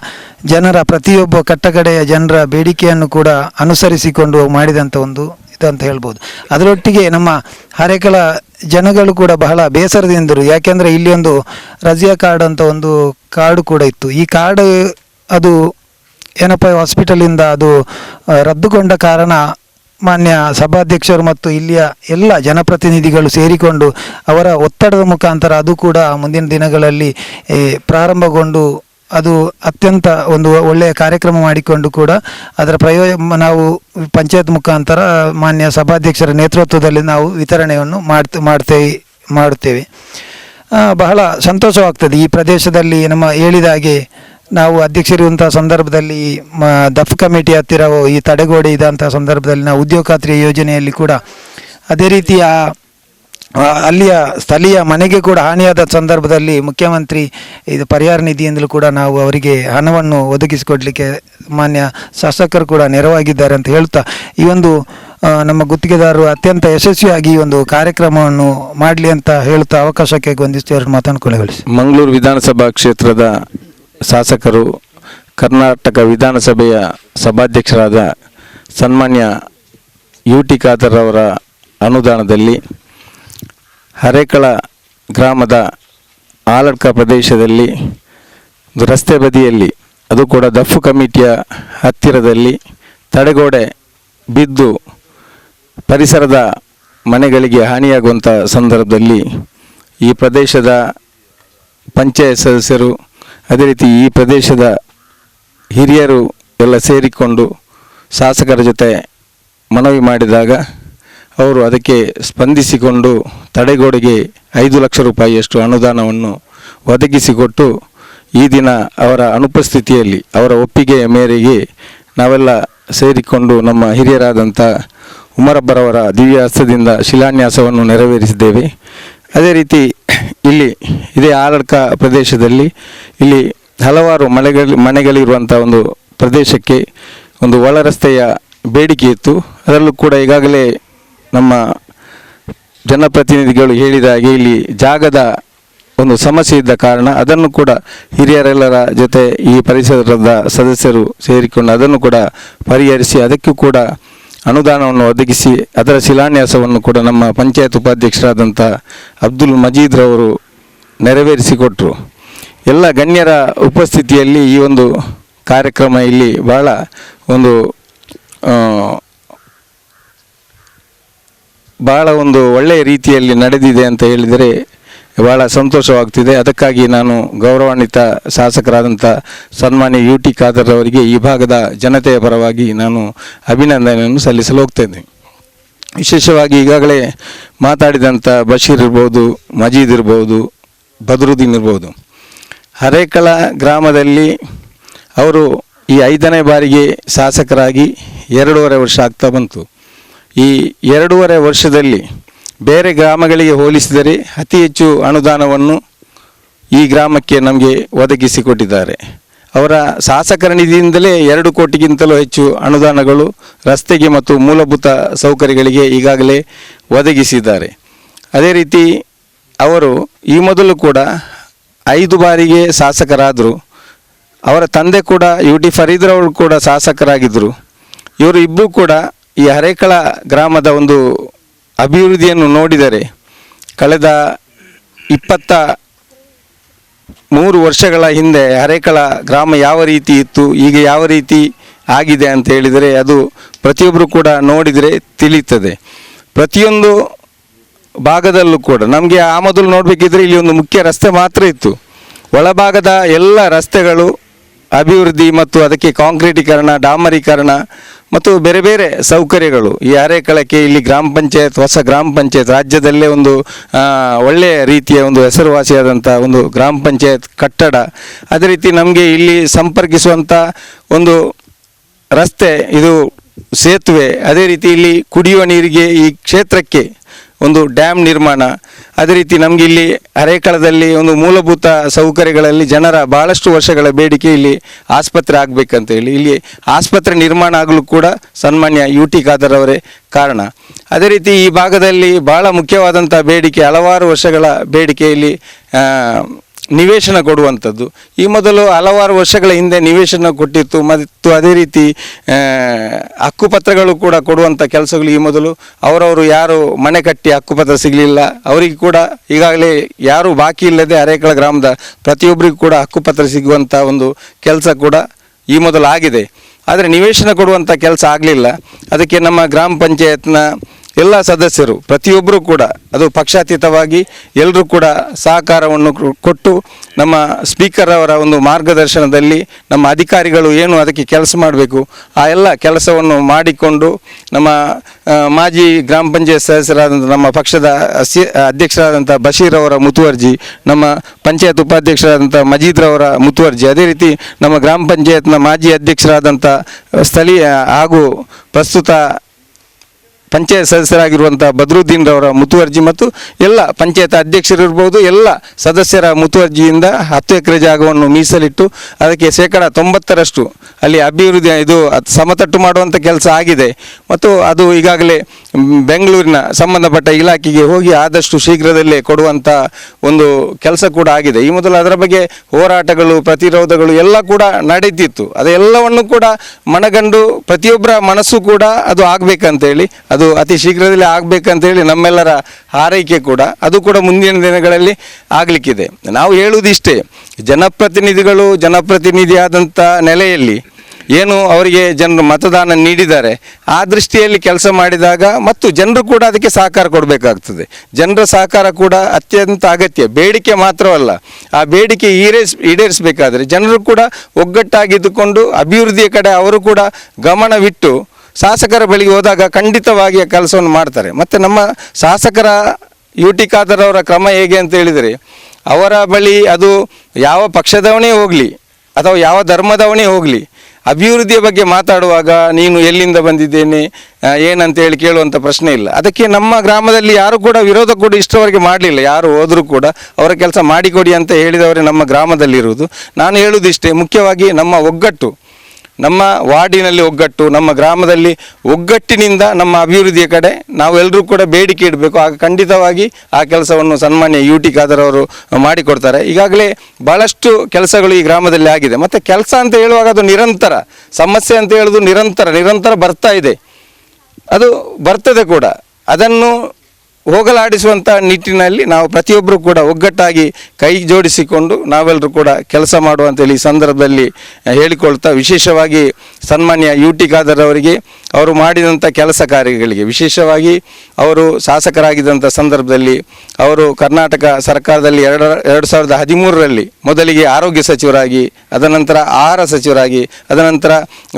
[SPEAKER 3] ಜನರ ಪ್ರತಿಯೊಬ್ಬ ಕಟ್ಟಕಡೆಯ ಜನರ ಬೇಡಿಕೆಯನ್ನು ಕೂಡ ಅನುಸರಿಸಿಕೊಂಡು ಮಾಡಿದಂಥ ಒಂದು ಅಂತ ಹೇಳ್ಬೋದು. ಅದರೊಟ್ಟಿಗೆ ನಮ್ಮ ಹರೇಕಳ ಜನಗಳು ಕೂಡ ಬಹಳ ಬೇಸರದಿಂದರು. ಯಾಕೆಂದರೆ ಇಲ್ಲಿ ಒಂದು ರಜಿಯಾ ಕಾರ್ಡ್ ಅಂತ ಒಂದು ಕಾರ್ಡು ಕೂಡ ಇತ್ತು. ಈ ಕಾರ್ಡ್ ಅದು ಏನಪ್ಪ ಹಾಸ್ಪಿಟಲಿಂದ ಅದು ರದ್ದುಗೊಂಡ ಕಾರಣ ಮಾನ್ಯ ಸಭಾಧ್ಯಕ್ಷರು ಮತ್ತು ಇಲ್ಲಿಯ ಎಲ್ಲ ಜನಪ್ರತಿನಿಧಿಗಳು ಸೇರಿಕೊಂಡು ಅವರ ಒತ್ತಡದ ಮುಖಾಂತರ ಅದು ಕೂಡ ಮುಂದಿನ ದಿನಗಳಲ್ಲಿ ಪ್ರಾರಂಭಗೊಂಡು ಅದು ಅತ್ಯಂತ ಒಂದು ಒಳ್ಳೆಯ ಕಾರ್ಯಕ್ರಮ ಮಾಡಿಕೊಂಡು ಕೂಡ ಅದರ ಪ್ರಯೋಜ ನಾವು ಪಂಚಾಯತ್ ಮುಖಾಂತರ ಮಾನ್ಯ ಸಭಾಧ್ಯಕ್ಷರ ನೇತೃತ್ವದಲ್ಲಿ ನಾವು ವಿತರಣೆಯನ್ನು ಮಾಡ್ತ ಮಾಡ್ತೇವೆ ಮಾಡುತ್ತೇವೆ. ಬಹಳ ಸಂತೋಷವಾಗ್ತದೆ ಈ ಪ್ರದೇಶದಲ್ಲಿ ನಮ್ಮ ಹೇಳಿದ ಹಾಗೆ ನಾವು ಅಧ್ಯಕ್ಷರಿರುವಂಥ ಸಂದರ್ಭದಲ್ಲಿ ಮ ದಫ್ ಕಮಿಟಿ ಹತ್ತಿರ ಈ ತಡೆಗೋಡೆ ಇದ್ದಂಥ ಸಂದರ್ಭದಲ್ಲಿ ನಾವು ಉದ್ಯೋಗ ಖಾತ್ರಿ ಯೋಜನೆಯಲ್ಲಿ ಕೂಡ ಅದೇ ರೀತಿಯ ಆ, ಅಲ್ಲಿಯ ಸ್ಥಳೀಯ ಮನೆಗೆ ಕೂಡ ಹಾನಿಯಾದ ಸಂದರ್ಭದಲ್ಲಿ ಮುಖ್ಯಮಂತ್ರಿ ಇದು ಪರಿಹಾರ ನಿಧಿಯಿಂದಲೂ ಕೂಡ ನಾವು ಅವರಿಗೆ ಹಣವನ್ನು ಒದಗಿಸಿಕೊಡಲಿಕ್ಕೆ ಮಾನ್ಯ ಶಾಸಕರು ಕೂಡ ನೆರವಾಗಿದ್ದಾರೆ ಅಂತ ಹೇಳ್ತಾ ಈ ಒಂದು ನಮ್ಮ ಗುತ್ತಿಗೆದಾರರು ಅತ್ಯಂತ ಯಶಸ್ವಿಯಾಗಿ ಈ ಒಂದು ಕಾರ್ಯಕ್ರಮವನ್ನು ಮಾಡಲಿ ಅಂತ ಹೇಳ್ತಾ ಅವಕಾಶಕ್ಕೆ ಒಂದಿಷ್ಟು ಎರಡು ಮಾತನ್ನು
[SPEAKER 4] ಮಂಗಳೂರು ವಿಧಾನಸಭಾ ಕ್ಷೇತ್ರದ ಶಾಸಕರು ಕರ್ನಾಟಕ ವಿಧಾನಸಭೆಯ ಸಭಾಧ್ಯಕ್ಷರಾದ ಸನ್ಮಾನ್ಯ ಯು ಟಿ ಖಾದರ್ ಅವರ ಅನುದಾನದಲ್ಲಿ ಹರೇಕಳ ಗ್ರಾಮದ ಆಲಡ್ಕ ಪ್ರದೇಶದಲ್ಲಿ ರಸ್ತೆ ಬದಿಯಲ್ಲಿ, ಅದು ಕೂಡ ದಫು ಕಮಿಟಿಯ ಹತ್ತಿರದಲ್ಲಿ ತಡೆಗೋಡೆ ಬಿದ್ದು ಪರಿಸರದ ಮನೆಗಳಿಗೆ ಹಾನಿಯಾಗುವಂಥ ಸಂದರ್ಭದಲ್ಲಿ ಈ ಪ್ರದೇಶದ ಪಂಚಾಯತ್ ಸದಸ್ಯರು ಅದೇ ರೀತಿ ಈ ಪ್ರದೇಶದ ಹಿರಿಯರು ಎಲ್ಲ ಸೇರಿಕೊಂಡು ಶಾಸಕರ ಜೊತೆ ಮನವಿ ಮಾಡಿದಾಗ ಅವರು ಅದಕ್ಕೆ ಸ್ಪಂದಿಸಿಕೊಂಡು ತಡೆಗೋಡೆಗೆ ಐದು ಲಕ್ಷ ರೂಪಾಯಿಯಷ್ಟು ಅನುದಾನವನ್ನು ಒದಗಿಸಿಕೊಟ್ಟು ಈ ದಿನ ಅವರ ಅನುಪಸ್ಥಿತಿಯಲ್ಲಿ, ಅವರ ಒಪ್ಪಿಗೆಯ ಮೇರೆಗೆ ನಾವೆಲ್ಲ ಸೇರಿಕೊಂಡು ನಮ್ಮ ಹಿರಿಯರಾದಂಥ ಉಮರಬ್ಬರವರ ದಿವ್ಯ ಹಸ್ತದಿಂದ ಶಿಲಾನ್ಯಾಸವನ್ನು ನೆರವೇರಿಸಿದ್ದೇವೆ. ಅದೇ ರೀತಿ ಇಲ್ಲಿ ಇದೇ ಆರಡ್ಕ ಪ್ರದೇಶದಲ್ಲಿ ಇಲ್ಲಿ ಹಲವಾರು ಮನೆಗಳು ಮನೆಗಳಿರುವಂಥ ಒಂದು ಪ್ರದೇಶಕ್ಕೆ ಒಂದು ಒಳ ರಸ್ತೆಯ ಬೇಡಿಕೆ ಇತ್ತು. ಅದರಲ್ಲೂ ಕೂಡ ಈಗಾಗಲೇ ನಮ್ಮ ಜನಪ್ರತಿನಿಧಿಗಳು ಹೇಳಿದ ಹಾಗೆ ಇಲ್ಲಿ ಜಾಗದ ಒಂದು ಸಮಸ್ಯೆ ಇದ್ದ ಕಾರಣ ಅದನ್ನು ಕೂಡ ಹಿರಿಯರೆಲ್ಲರ ಜೊತೆ ಈ ಪರಿಸರದ ಸದಸ್ಯರು ಸೇರಿಕೊಂಡು ಅದನ್ನು ಕೂಡ ಪರಿಹರಿಸಿ ಅದಕ್ಕೂ ಕೂಡ ಅನುದಾನವನ್ನು ಒದಗಿಸಿ ಅದರ ಶಿಲಾನ್ಯಾಸವನ್ನು ಕೂಡ ನಮ್ಮ ಪಂಚಾಯತ್ ಉಪಾಧ್ಯಕ್ಷರಾದಂಥ ಅಬ್ದುಲ್ ಮಜೀದ್ರವರು ನೆರವೇರಿಸಿಕೊಟ್ರು. ಎಲ್ಲ ಗಣ್ಯರ ಉಪಸ್ಥಿತಿಯಲ್ಲಿ ಈ ಒಂದು ಕಾರ್ಯಕ್ರಮ ಇಲ್ಲಿ ಬಹಳ ಒಂದು ಬಹಳ ಒಂದು ಒಳ್ಳೆಯ ರೀತಿಯಲ್ಲಿ ನಡೆದಿದೆ ಅಂತ ಹೇಳಿದರೆ ಬಹಳ ಸಂತೋಷವಾಗ್ತಿದೆ. ಅದಕ್ಕಾಗಿ ನಾನು ಗೌರವಾನ್ವಿತ ಶಾಸಕರಾದಂಥ ಸನ್ಮಾನ್ಯ ಯು ಟಿ ಖಾದರ್ ಅವರಿಗೆ ಈ ಭಾಗದ ಜನತೆಯ ಪರವಾಗಿ ನಾನು ಅಭಿನಂದನೆಯನ್ನು ಸಲ್ಲಿಸಲು ಹೋಗ್ತೇನೆ. ವಿಶೇಷವಾಗಿ ಈಗಾಗಲೇ ಮಾತಾಡಿದಂಥ ಬಶೀರ್ ಇರ್ಬೋದು, ಮಜೀದ್ ಇರ್ಬೋದು, ಬದ್ರುದ್ದೀನ್ ಇರ್ಬೋದು. ಹರೇಕಳ ಗ್ರಾಮದಲ್ಲಿ ಅವರು ಈ ಐದನೇ ಬಾರಿಗೆ ಶಾಸಕರಾಗಿ ಎರಡೂವರೆ ವರ್ಷ ಆಗ್ತಾ ಬಂತು. ಈ ಎರಡೂವರೆ ವರ್ಷದಲ್ಲಿ ಬೇರೆ ಗ್ರಾಮಗಳಿಗೆ ಹೋಲಿಸಿದರೆ ಅತಿ ಹೆಚ್ಚು ಅನುದಾನವನ್ನು ಈ ಗ್ರಾಮಕ್ಕೆ ನಮಗೆ ಒದಗಿಸಿಕೊಟ್ಟಿದ್ದಾರೆ. ಅವರ ಶಾಸಕರ ನಿಧಿಯಿಂದಲೇ ಎರಡು ಕೋಟಿಗಿಂತಲೂ ಹೆಚ್ಚು ಅನುದಾನಗಳು ರಸ್ತೆಗೆ ಮತ್ತು ಮೂಲಭೂತ ಸೌಕರ್ಯಗಳಿಗೆ ಈಗಾಗಲೇ ಒದಗಿಸಿದ್ದಾರೆ. ಅದೇ ರೀತಿ ಅವರು ಈ ಮೊದಲು ಕೂಡ ಐದು ಬಾರಿಗೆ ಶಾಸಕರಾದರು. ಅವರ ತಂದೆ ಕೂಡ ಯು ಟಿ ಫರೀದ್ರವರು ಕೂಡ ಶಾಸಕರಾಗಿದ್ದರು. ಇವರು ಇಬ್ಬರು ಕೂಡ ಈ ಹರೇಕಳ ಗ್ರಾಮದ ಒಂದು ಅಭಿವೃದ್ಧಿಯನ್ನು ನೋಡಿದರೆ ಕಳೆದ ಇಪ್ಪತ್ತ ಮೂರು ವರ್ಷಗಳ ಹಿಂದೆ ಹರೇಕಳ ಗ್ರಾಮ ಯಾವ ರೀತಿ ಇತ್ತು, ಈಗ ಯಾವ ರೀತಿ ಆಗಿದೆ ಅಂತ ಹೇಳಿದರೆ ಅದು ಪ್ರತಿಯೊಬ್ಬರು ಕೂಡ ನೋಡಿದರೆ ತಿಳಿಯುತ್ತದೆ. ಪ್ರತಿಯೊಂದು ಭಾಗದಲ್ಲೂ ಕೂಡ, ನಮಗೆ ಆ ಮೊದಲು ನೋಡಬೇಕಿದ್ರೆ ಇಲ್ಲಿ ಒಂದು ಮುಖ್ಯ ರಸ್ತೆ ಮಾತ್ರ ಇತ್ತು. ಒಳಭಾಗದ ಎಲ್ಲ ರಸ್ತೆಗಳು ಅಭಿವೃದ್ಧಿ ಮತ್ತು ಅದಕ್ಕೆ ಕಾಂಕ್ರೀಟೀಕರಣ, ಡಾಮರೀಕರಣ ಮತ್ತು ಬೇರೆ ಬೇರೆ ಸೌಕರ್ಯಗಳು. ಈ ಅರೆಕಳಕ್ಕೆ ಇಲ್ಲಿ ಗ್ರಾಮ ಪಂಚಾಯತ್, ಹೊಸ ಗ್ರಾಮ ಪಂಚಾಯತ್ ರಾಜ್ಯದಲ್ಲೇ ಒಂದು ಒಳ್ಳೆಯ ರೀತಿಯ ಒಂದು ಹೆಸರುವಾಸಿಯಾದಂಥ ಒಂದು ಗ್ರಾಮ ಪಂಚಾಯತ್ ಕಟ್ಟಡ. ಅದೇ ರೀತಿ ನಮಗೆ ಇಲ್ಲಿ ಸಂಪರ್ಕಿಸುವಂಥ ಒಂದು ರಸ್ತೆ ಇದು ಸೇತುವೆ. ಅದೇ ರೀತಿ ಇಲ್ಲಿ ಕುಡಿಯುವ ನೀರಿಗೆ ಈ ಕ್ಷೇತ್ರಕ್ಕೆ ಒಂದು ಡ್ಯಾಮ್ ನಿರ್ಮಾಣ. ಅದೇ ರೀತಿ ನಮಗೆ ಇಲ್ಲಿ ಅರೇಕಳದಲ್ಲಿ ಒಂದು ಮೂಲಭೂತ ಸೌಕರ್ಯಗಳಲ್ಲಿ ಜನರ ಬಹಳಷ್ಟು ವರ್ಷಗಳ ಬೇಡಿಕೆ ಇಲ್ಲಿ ಆಸ್ಪತ್ರೆ ಆಗಬೇಕಂತ ಹೇಳಿ. ಇಲ್ಲಿ ಆಸ್ಪತ್ರೆ ನಿರ್ಮಾಣ ಆಗಲು ಕೂಡ ಸನ್ಮಾನ್ಯ ಯು ಟಿ ಖಾದರ್ ಅವರೇ ಕಾರಣ. ಅದೇ ರೀತಿ ಈ ಭಾಗದಲ್ಲಿ ಬಹಳ ಮುಖ್ಯವಾದಂಥ ಬೇಡಿಕೆ, ಹಲವಾರು ವರ್ಷಗಳ ಬೇಡಿಕೆ ಇಲ್ಲಿ ನಿವೇಶನ ಕೊಡುವಂಥದ್ದು. ಈ ಮೊದಲು ಹಲವಾರು ವರ್ಷಗಳ ಹಿಂದೆ ನಿವೇಶನ ಕೊಟ್ಟಿತ್ತು. ಮತ್ತು ಅದೇ ರೀತಿ ಹಕ್ಕುಪತ್ರಗಳು ಕೂಡ ಕೊಡುವಂಥ ಕೆಲಸಗಳು ಈ ಮೊದಲು. ಅವರವರು ಯಾರು ಮನೆ ಕಟ್ಟಿ ಹಕ್ಕುಪತ್ರ ಸಿಗಲಿಲ್ಲ. ಅವರಿಗೆ ಕೂಡ ಈಗಾಗಲೇ ಯಾರು ಬಾಕಿ ಇಲ್ಲದೆ ಅರೇಕಳ ಗ್ರಾಮದ ಪ್ರತಿಯೊಬ್ಬರಿಗೂ ಕೂಡ ಹಕ್ಕುಪತ್ರ ಸಿಗುವಂಥ ಒಂದು ಕೆಲಸ ಕೂಡ ಈ ಮೊದಲು ಆಗಿದೆ. ಆದರೆ ನಿವೇಶನ ಕೊಡುವಂಥ ಕೆಲಸ ಆಗಲಿಲ್ಲ. ಅದಕ್ಕೆ ನಮ್ಮ ಗ್ರಾಮ ಪಂಚಾಯತ್ನ ಎಲ್ಲ ಸದಸ್ಯರು, ಪ್ರತಿಯೊಬ್ಬರು ಕೂಡ, ಅದು ಪಕ್ಷಾತೀತವಾಗಿ ಎಲ್ಲರೂ ಕೂಡ ಸಹಕಾರವನ್ನು ಕೊಟ್ಟು ನಮ್ಮ ಸ್ಪೀಕರ್ ಅವರ ಒಂದು ಮಾರ್ಗದರ್ಶನದಲ್ಲಿ ನಮ್ಮ ಅಧಿಕಾರಿಗಳು ಏನು ಅದಕ್ಕೆ ಕೆಲಸ ಮಾಡಬೇಕು, ಆ ಎಲ್ಲ ಕೆಲಸವನ್ನು ಮಾಡಿಕೊಂಡು ನಮ್ಮ ಮಾಜಿ ಗ್ರಾಮ ಪಂಚಾಯತ್ ಸದಸ್ಯರಾದಂಥ ನಮ್ಮ ಪಕ್ಷದ ಅಧ್ಯಕ್ಷರಾದಂಥ ಬಶೀರ್ ಅವರ ಮುತುವರ್ಜಿ, ನಮ್ಮ ಪಂಚಾಯತ್ ಉಪಾಧ್ಯಕ್ಷರಾದಂಥ ಮಜೀದ್ರವರ ಮುತುವರ್ಜಿ, ಅದೇ ರೀತಿ ನಮ್ಮ ಗ್ರಾಮ ಪಂಚಾಯತ್ನ ಮಾಜಿ ಅಧ್ಯಕ್ಷರಾದಂಥ ಸ್ಥಳೀಯ ಹಾಗೂ ಪ್ರಸ್ತುತ ಪಂಚಾಯತ್ ಸದಸ್ಯರಾಗಿರುವಂಥ ಬದ್ರುದ್ದೀನ್ ರವರ ಮುತುವರ್ಜಿ ಮತ್ತು ಎಲ್ಲ ಪಂಚಾಯತ್ ಅಧ್ಯಕ್ಷರಿರ್ಬೋದು ಎಲ್ಲ ಸದಸ್ಯರ ಮುತುವರ್ಜಿಯಿಂದ ಹತ್ತು ಎಕರೆ ಜಾಗವನ್ನು ಮೀಸಲಿಟ್ಟು ಅದಕ್ಕೆ ಶೇಕಡ ತೊಂಬತ್ತರಷ್ಟು ಅಲ್ಲಿ ಅಭಿವೃದ್ಧಿ, ಇದು ಸಮತಟ್ಟು ಮಾಡುವಂಥ ಕೆಲಸ ಆಗಿದೆ. ಮತ್ತು ಅದು ಈಗಾಗಲೇ ಬೆಂಗಳೂರಿನ ಸಂಬಂಧಪಟ್ಟ ಇಲಾಖೆಗೆ ಹೋಗಿ ಆದಷ್ಟು ಶೀಘ್ರದಲ್ಲೇ ಕೊಡುವಂಥ ಒಂದು ಕೆಲಸ ಕೂಡ ಆಗಿದೆ. ಈ ಮೊದಲು ಅದರ ಬಗ್ಗೆ ಹೋರಾಟಗಳು, ಪ್ರತಿರೋಧಗಳು ಎಲ್ಲ ಕೂಡ ನಡೀತಿತ್ತು. ಅದೆಲ್ಲವನ್ನು ಕೂಡ ಮನಗಂಡು ಪ್ರತಿಯೊಬ್ಬರ ಮನಸ್ಸು ಕೂಡ ಅದು ಆಗಬೇಕಂತೇಳಿ ಅದು ಅತಿ ಶೀಘ್ರದಲ್ಲಿ ಆಗಬೇಕಂತೇಳಿ ನಮ್ಮೆಲ್ಲರ ಹಾರೈಕೆ ಕೂಡ ಅದು ಕೂಡ ಮುಂದಿನ ದಿನಗಳಲ್ಲಿ ಆಗಲಿಕ್ಕಿದೆ. ನಾವು ಹೇಳುವುದಿಷ್ಟೇ ಜನಪ್ರತಿನಿಧಿಗಳು ಜನಪ್ರತಿನಿಧಿಯಾದಂಥ ನೆಲೆಯಲ್ಲಿ ಏನು ಅವರಿಗೆ ಜನರು ಮತದಾನ ನೀಡಿದ್ದಾರೆ, ಆ ದೃಷ್ಟಿಯಲ್ಲಿ ಕೆಲಸ ಮಾಡಿದಾಗ ಮತ್ತು ಜನರು ಕೂಡ ಅದಕ್ಕೆ ಸಹಕಾರ ಕೊಡಬೇಕಾಗ್ತದೆ. ಜನರ ಸಹಕಾರ ಕೂಡ ಅತ್ಯಂತ ಅಗತ್ಯ, ಬೇಡಿಕೆ ಮಾತ್ರವಲ್ಲ, ಆ ಬೇಡಿಕೆ ಈಡೇರಿಸ್ ಈಡೇರಿಸಬೇಕಾದ್ರೆ ಜನರು ಕೂಡ ಒಗ್ಗಟ್ಟಾಗಿದ್ದುಕೊಂಡು ಅಭಿವೃದ್ಧಿಯ ಕಡೆ ಅವರು ಕೂಡ ಗಮನವಿಟ್ಟು ಶಾಸಕರ ಬಳಿಗೆ ಹೋದಾಗ ಖಂಡಿತವಾಗಿ ಆ ಕೆಲಸವನ್ನು ಮಾಡ್ತಾರೆ. ಮತ್ತು ನಮ್ಮ ಶಾಸಕರ ಯು ಟಿ ಖಾದರ್ ಅವರ ಕ್ರಮ ಹೇಗೆ ಅಂತ ಹೇಳಿದರೆ, ಅವರ ಬಳಿ ಅದು ಯಾವ ಪಕ್ಷದವನೇ ಹೋಗಲಿ ಅಥವಾ ಯಾವ ಧರ್ಮದವನೇ ಹೋಗಲಿ, ಅಭಿವೃದ್ಧಿಯ ಬಗ್ಗೆ ಮಾತಾಡುವಾಗ ನೀನು ಎಲ್ಲಿಂದ ಬಂದಿದ್ದೇನೆ ಏನಂತ ಹೇಳಿ ಕೇಳುವಂಥ ಪ್ರಶ್ನೆ ಇಲ್ಲ. ಅದಕ್ಕೆ ನಮ್ಮ ಗ್ರಾಮದಲ್ಲಿ ಯಾರು ಕೂಡ ವಿರೋಧ ಕೂಡ ಇಷ್ಟವರೆಗೆ ಮಾಡಲಿಲ್ಲ. ಯಾರು ಹೋದರೂ ಕೂಡ ಅವರ ಕೆಲಸ ಮಾಡಿಕೊಡಿ ಅಂತ ಹೇಳಿದವರೇ ನಮ್ಮ ಗ್ರಾಮದಲ್ಲಿರುವುದು. ನಾನು ಹೇಳುವುದಿಷ್ಟೇ ಮುಖ್ಯವಾಗಿ ನಮ್ಮ ಒಗ್ಗಟ್ಟು ನಮ್ಮ ವಾರ್ಡಿನಲ್ಲಿ ಒಗ್ಗಟ್ಟು, ನಮ್ಮ ಗ್ರಾಮದಲ್ಲಿ ಒಗ್ಗಟ್ಟಿನಿಂದ ನಮ್ಮ ಅಭಿವೃದ್ಧಿಯ ಕಡೆ ನಾವೆಲ್ಲರೂ ಕೂಡ ಬೇಡಿಕೆ ಇಡಬೇಕು. ಆಗ ಖಂಡಿತವಾಗಿ ಆ ಕೆಲಸವನ್ನು ಸನ್ಮಾನ್ಯ ಯು ಟಿ ಖಾದರ್ ಅವರು ಮಾಡಿಕೊಡ್ತಾರೆ. ಈಗಾಗಲೇ ಭಾಳಷ್ಟು ಕೆಲಸಗಳು ಈ ಗ್ರಾಮದಲ್ಲಿ ಆಗಿದೆ. ಮತ್ತು ಕೆಲಸ ಅಂತ ಹೇಳುವಾಗ ಅದು ನಿರಂತರ, ಸಮಸ್ಯೆ ಅಂತ ಹೇಳೋದು ನಿರಂತರ ನಿರಂತರ ಬರ್ತಾ ಇದೆ. ಅದು ಬರ್ತದೆ ಕೂಡ. ಅದನ್ನು ಹೋಗಲಾಡಿಸುವಂಥ ನಿಟ್ಟಿನಲ್ಲಿ ನಾವು ಪ್ರತಿಯೊಬ್ಬರು ಕೂಡ ಒಗ್ಗಟ್ಟಾಗಿ ಕೈ ಜೋಡಿಸಿಕೊಂಡು ನಾವೆಲ್ಲರೂ ಕೂಡ ಕೆಲಸ ಮಾಡುವಂಥೇಳಿ ಈ ಸಂದರ್ಭದಲ್ಲಿ ಹೇಳಿಕೊಳ್ತಾ ವಿಶೇಷವಾಗಿ ಸನ್ಮಾನ್ಯ ಯು ಟಿ ಖಾದರ್ ಅವರಿಗೆ, ಅವರು ಮಾಡಿದಂಥ ಕೆಲಸ ಕಾರ್ಯಗಳಿಗೆ, ವಿಶೇಷವಾಗಿ ಅವರು ಶಾಸಕರಾಗಿದ್ದಂಥ ಸಂದರ್ಭದಲ್ಲಿ ಅವರು ಕರ್ನಾಟಕ ಸರ್ಕಾರದಲ್ಲಿ ಎರಡು ಎರಡು ಸಾವಿರದ ಹದಿಮೂರರಲ್ಲಿ ಮೊದಲಿಗೆ ಆರೋಗ್ಯ ಸಚಿವರಾಗಿ ಅದನಂತರ ಆಹಾರ ಸಚಿವರಾಗಿ ಅದನಂತರ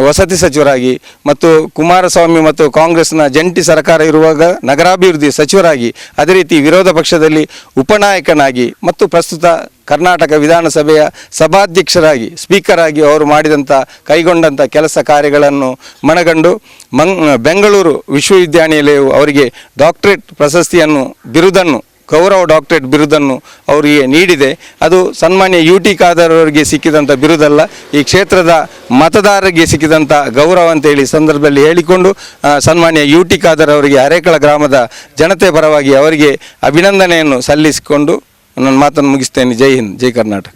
[SPEAKER 4] ವಸತಿ ಸಚಿವರಾಗಿ, ಮತ್ತು ಕುಮಾರಸ್ವಾಮಿ ಮತ್ತು ಕಾಂಗ್ರೆಸ್ನ ಜಂಟಿ ಸರ್ಕಾರ ಇರುವಾಗ ನಗರಾಭಿವೃದ್ಧಿ ಸಚಿವರಾಗಿ ಅದೇ ರೀತಿ ವಿರೋಧ ಪಕ್ಷದಲ್ಲಿ ಉಪನಾಯಕನಾಗಿ ಮತ್ತು ಪ್ರಸ್ತುತ ಕರ್ನಾಟಕ ವಿಧಾನಸಭೆಯ ಸಭಾಧ್ಯಕ್ಷರಾಗಿ, ಸ್ಪೀಕರ್ ಆಗಿ ಅವರು ಮಾಡಿದಂಥ ಕೈಗೊಂಡಂಥ ಕೆಲಸ ಕಾರ್ಯಗಳನ್ನು ಮನಗಂಡು ಮಂಗ್, ಬೆಂಗಳೂರು ವಿಶ್ವವಿದ್ಯಾನಿಲಯವು ಅವರಿಗೆ ಡಾಕ್ಟರೇಟ್ ಪ್ರಶಸ್ತಿಯನ್ನು, ಬಿರುದನ್ನು ಗೌರವ ಡಾಕ್ಟರೇಟ್ ಬಿರುದನ್ನು ಅವರಿಗೆ ನೀಡಿದೆ. ಅದು ಸನ್ಮಾನ್ಯ ಯು ಟಿ ಖಾದರ್ ಅವರಿಗೆ ಸಿಕ್ಕಿದಂಥ ಬಿರುದಲ್ಲ, ಈ ಕ್ಷೇತ್ರದ ಮತದಾರರಿಗೆ ಸಿಕ್ಕಿದಂಥ ಗೌರವ ಅಂತೇಳಿ ಸಂದರ್ಭದಲ್ಲಿ ಹೇಳಿಕೊಂಡು ಸನ್ಮಾನ್ಯ ಯು ಟಿ ಖಾದರ್ ಅವರಿಗೆ ಅರೇಕಳ ಗ್ರಾಮದ ಜನತೆ ಪರವಾಗಿ ಅವರಿಗೆ ಅಭಿನಂದನೆಯನ್ನು ಸಲ್ಲಿಸಿಕೊಂಡು ನನ್ನ ಮಾತನ್ನು ಮುಗಿಸ್ತೇನೆ. ಜೈ ಹಿಂದ್, ಜೈ ಕರ್ನಾಟಕ.